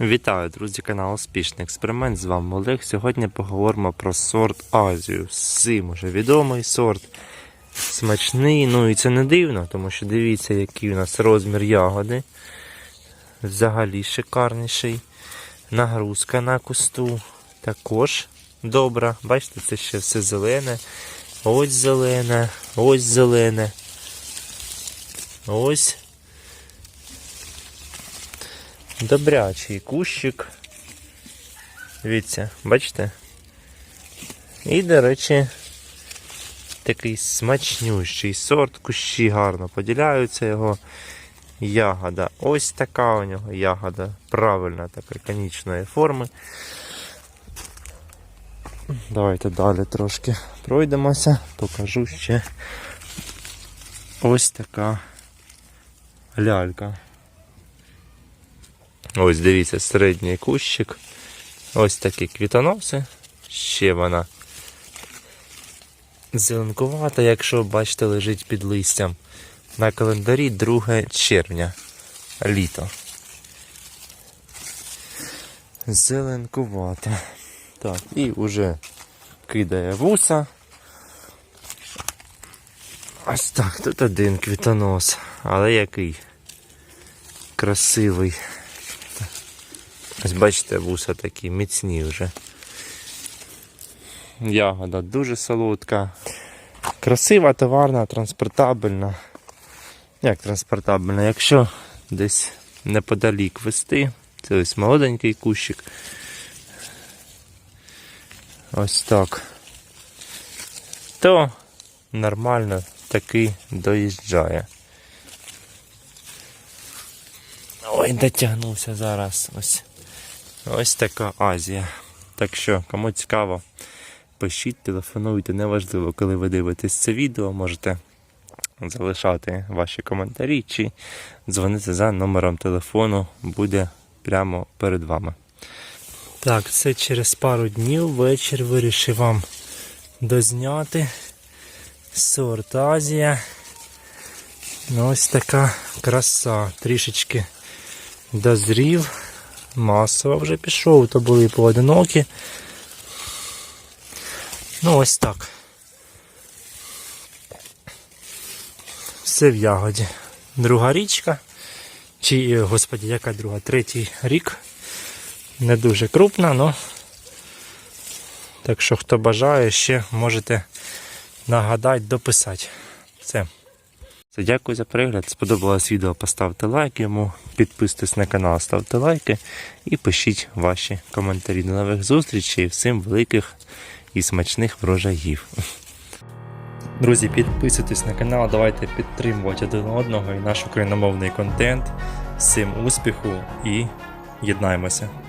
Вітаю, друзі, канал Успішний Експеримент. З вами Олег. Сьогодні поговоримо про сорт Азію. Всім уже відомий сорт. Смачний, ну і це не дивно, тому що дивіться, який у нас розмір ягоди. Взагалі шикарніший. Нагрузка на кусту також добра. Бачите, це ще все зелене. Ось зелене, ось зелене. Ось добрячий кущик. Дивіться, бачите? І, до речі, такий смачнющий сорт, кущі гарно поділяються його. Ягода. Ось така у нього ягода. Правильна така конічної форми. Давайте далі трошки пройдемося, покажу ще ось така лялька. Ось дивіться, середній кущик. Ось такі квітоноси. Ще вона зеленкувата, якщо бачите, лежить під листям. На календарі 2 червня. Літо. Зеленкувата. Так, і вже кидає вуса. Ось так, тут один квітонос. Але який красивий. Ось бачите, вуса такі міцні вже. Ягода дуже солодка. Красива, товарна, транспортабельна. Як транспортабельна? Якщо десь неподалік вести, це ось молоденький кущик. Ось так. То нормально таки доїжджає. Ой, дотягнувся зараз. Ось. Ось така Азія. Так що, кому цікаво, пишіть, телефонуйте, неважливо, коли ви дивитесь це відео, можете залишати ваші коментарі чи дзвонити за номером телефону, буде прямо перед вами. Так, це через пару днів вечір вирішив вам дозняти сорт Азія. Ну, ось така краса. Трішечки дозрів. Масово вже пішов, то були поодинокі. Ну ось так. Все в ягоді. Друга річка. Чи, е, господі, яка друга? Третій рік. Не дуже крупна, але так що хто бажає, ще можете нагадати, дописати. Все. Все, Дякую за перегляд. Сподобалось відео, поставте лайк йому, підписуйтесь на канал, ставте лайки і пишіть ваші коментарі. До нових зустрічей. Всім великих і смачних врожаїв. Друзі, підписуйтесь на канал, давайте підтримувати один одного і наш україномовний контент. Всім успіху і єднаймося!